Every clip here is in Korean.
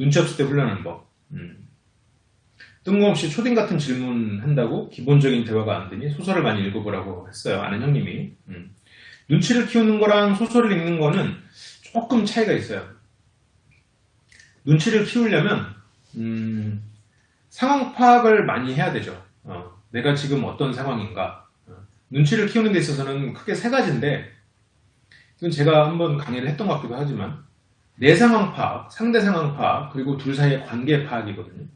눈치 없을 때 훈련하는 법. 음. 뜬금없이 초딩 같은 질문 한다고 기본적인 대화가 안 되니 소설을 많이 읽어보라고 했어요. 아는 형님이. 음. 눈치를 키우는 거랑 소설을 읽는 거는 조금 차이가 있어요. 눈치를 키우려면 음, 상황 파악을 많이 해야 되죠. 어, 내가 지금 어떤 상황인가. 어, 눈치를 키우는 데 있어서는 크게 세 가지인데 이건 제가 한번 강의를 했던 것 같기도 하지만 내 상황 파악, 상대 상황 파악, 그리고 둘 사이의 관계 파악이거든요.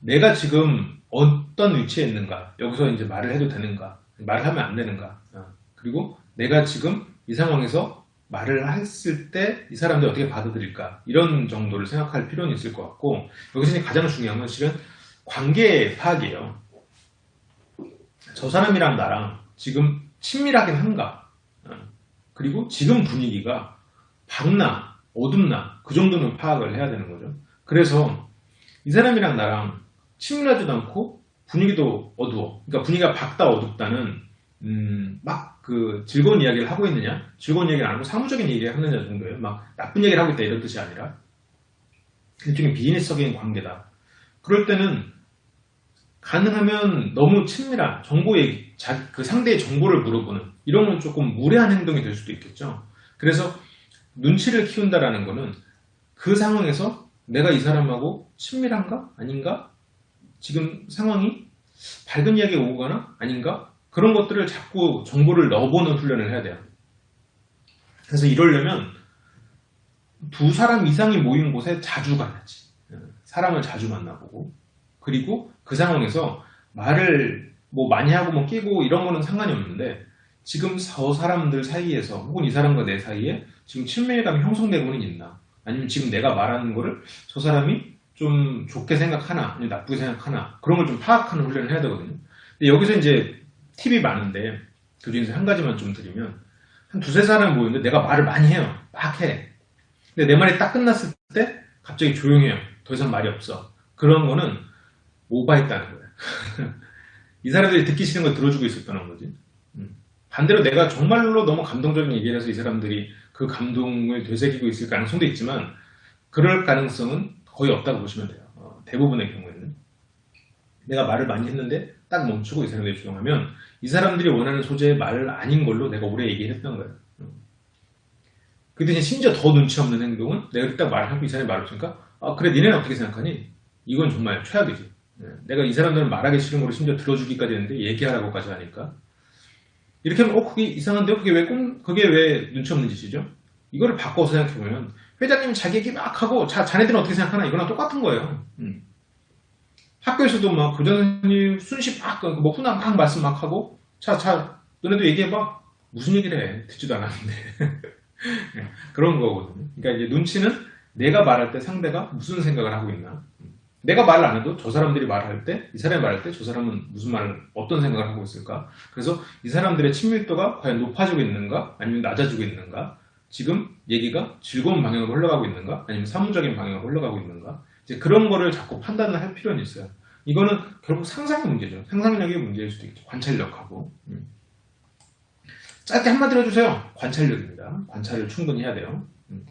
내가 지금 어떤 위치에 있는가, 여기서 이제 말을 해도 되는가, 말을 하면 안 되는가, 어, 그리고 내가 지금 이 상황에서 말을 했을 때 이 사람들이 어떻게 받아들일까, 이런 정도를 생각할 필요는 있을 것 같고, 여기서 가장 중요한 건 실은 관계 파악이에요. 저 사람이랑 나랑 지금 친밀하긴 한가, 어, 그리고 지금 분위기가 밝나, 어둡나, 그 정도는 파악을 해야 되는 거죠. 그래서 이 사람이랑 나랑 친밀하지도 않고 분위기도 어두워. 그러니까 분위기가 밝다 어둡다는 음, 막 그 즐거운 이야기를 하고 있느냐, 즐거운 이야기를 안 하고 사무적인 얘기를 하느냐 정도예요. 막 나쁜 얘기를 하고 있다 이런 뜻이 아니라 일종의 비즈니스적인 관계다. 그럴 때는 가능하면 너무 친밀한 정보 얘기, 자- 그 상대의 정보를 물어보는 이런 건 조금 무례한 행동이 될 수도 있겠죠. 그래서 눈치를 키운다라는 거는 그 상황에서 내가 이 사람하고 친밀한가? 아닌가? 지금 상황이 밝은 이야기가 오고 가나? 아닌가? 그런 것들을 자꾸 정보를 넣어보는 훈련을 해야 돼요. 그래서 이러려면 두 사람 이상이 모인 곳에 자주 가야지. 사람을 자주 만나보고. 그리고 그 상황에서 말을 뭐 많이 하고 뭐 끼고 이런 거는 상관이 없는데 지금 저 사람들 사이에서 혹은 이 사람과 내 사이에 지금 친밀감이 형성되고는 있나? 아니면 지금 내가 말하는 거를 저 사람이 좀 좋게 생각하나, 아니면 나쁘게 생각하나, 그런 걸 좀 파악하는 훈련을 해야 되거든요. 근데 여기서 이제 팁이 많은데, 그 중에서 한 가지만 좀 드리면, 한 두세 사람 모였는데 내가 말을 많이 해요. 막 해. 근데 내 말이 딱 끝났을 때 갑자기 조용해요. 더 이상 말이 없어. 그런 거는 오바했다는 거예요. 이 사람들이 듣기 싫은 걸 들어주고 있었다는 거지. 음. 반대로 내가 정말로 너무 감동적인 얘기를 해서 이 사람들이 그 감동을 되새기고 있을 가능성도 있지만 그럴 가능성은 거의 없다고 보시면 돼요. 어, 대부분의 경우에는 내가 말을 많이 했는데 딱 멈추고 이 사람들이 조용하면 이 사람들이 원하는 소재의 말을 아닌 걸로 내가 오래 얘기를 했던 거예요. 음. 그 대신 심지어 더 눈치 없는 행동은 내가 딱 말을 하고 이 사람이 말 없으니까 아 그래 니네는 어떻게 생각하니? 이건 정말 최악이지. 예, 내가 이 사람들은 말하기 싫은 거를 심지어 들어주기까지 했는데 얘기하라고까지 하니까 이렇게 하면 어 그게 이상한데요? 그게 왜 꼼, 그게 왜 눈치 없는 짓이죠? 이거를 바꿔서 생각해보면 회장님 자기 얘기 막 하고 자 자네들은 어떻게 생각하나 이거랑 똑같은 거예요. 음. 학교에서도 막 교장선생님 순시 막뭐 훈화 막 말씀 막 하고 자 자 너네도 얘기해봐 무슨 얘기를 해 듣지도 않았는데 예, 그런 거거든요. 그러니까 이제 눈치는 내가 말할 때 상대가 무슨 생각을 하고 있나 내가 말을 안 해도 저 사람들이 말할 때, 이 사람이 말할 때 저 사람은 무슨 말을, 어떤 생각을 하고 있을까? 그래서 이 사람들의 친밀도가 과연 높아지고 있는가? 아니면 낮아지고 있는가? 지금 얘기가 즐거운 방향으로 흘러가고 있는가? 아니면 사무적인 방향으로 흘러가고 있는가? 이제 그런 거를 자꾸 판단을 할 필요는 있어요. 이거는 결국 상상의 문제죠. 상상력의 문제일 수도 있죠. 관찰력하고. 음. 짧게 한마디로 해주세요. 관찰력입니다. 관찰을 충분히 해야 돼요. 음.